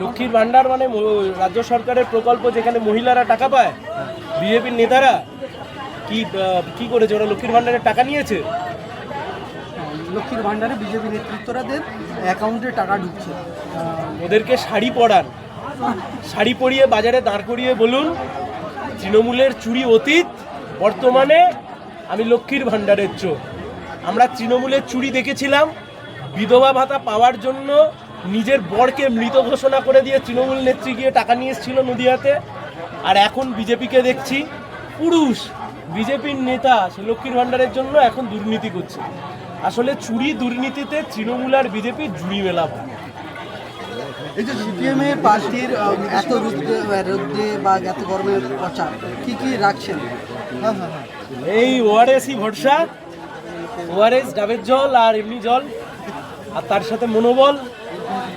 লক্ষ্মীর ভান্ডার মানে রাজ্য সরকারের প্রকল্প যেখানে মহিলারা টাকা পায় বিজেপির নেতারা কি কি করেছে? ওরা লক্ষ্মীর ভান্ডারের টাকা নিয়েছে? লক্ষ্মীর ভাণ্ডারে বিজেপি নেতৃত্বরাদের অ্যাকাউন্টে টাকা ঢুকছে। ওদেরকে শাড়ি পরান। শাড়ি পরিয়ে বাজারে দাঁড় করিয়ে বলুন তৃণমূলের চুরি অতীত বর্তমানে আমি লক্ষ্মীর ভাণ্ডারের চোর। আমরা তৃণমূলের চুরি দেখেছিলাম বিধবা ভাতা পাওয়ার জন্য নিজের বরকে মৃত ঘোষণা করে দিয়ে তৃণমূল নেত্রী গিয়ে টাকা নিয়ে এসেছিল নদিয়াতে। আর এখন বিজেপিকে দেখছি পুরুষ বিজেপির নেতা সে লক্ষ্মীর ভাণ্ডারের জন্য এখন দুর্নীতি করছে। আসলে চুরি দুর্নীতিতে তৃণমূল আর বিজেপির জুড়ি মেলা ভার। এই যে সিপিএম পার্টির এত রুদ্রে রুদ্রে বা এত গরমের প্রচার কি কি রাখছেন? হ্যাঁ হ্যাঁ হ্যাঁ। এই ওআরএসই ভরসা। ওআরএস ডাবের জল আর এমনি জল। আর তার সাথে মনোবল।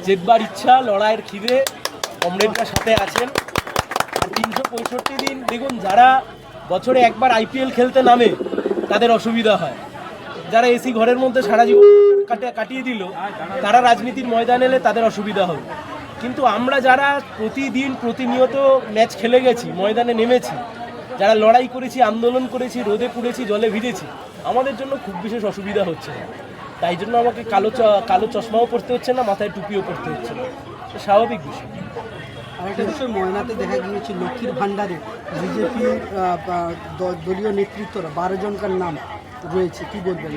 জেতবার ইচ্ছা, লড়াইয়ের খিদে, কমরেডরা সাথে আছেন। আর তিনশো পঁয়ষট্টি দিন, দেখুন, যারা বছরে একবার আইপিএল খেলতে নামে, তাদের অসুবিধা হয়। যারা এসি ঘরের মধ্যে সারা জীবন কাটে- কাটিয়ে দিল, তারা রাজনীতির ময়দানে এলে তাদের অসুবিধা হবে। কিন্তু আমরা যারা প্রতিদিন প্রতিনিয়ত ম্যাচ খেলে গেছি, ময়দানে নেমেছি, যারা লড়াই করেছি, আন্দোলন করেছি, রোদে পুড়েছি, জলে ভিজেছি, আমাদের জন্য খুব বিশেষ অসুবিধা হচ্ছে। তাই জন্য আমাকে কালো কালো চশমাও পরতে হচ্ছে না, মাথায় টুপিও পরতে হচ্ছে না। স্বাভাবিক বিষয়। আরেকটা বিষয়, ময়নাতে দেখা গিয়েছে লক্ষ্মীর ভাণ্ডারে বিজেপির দলীয় নেতৃত্বরা, বারো জনকার নাম রয়েছে, কি বলবেন?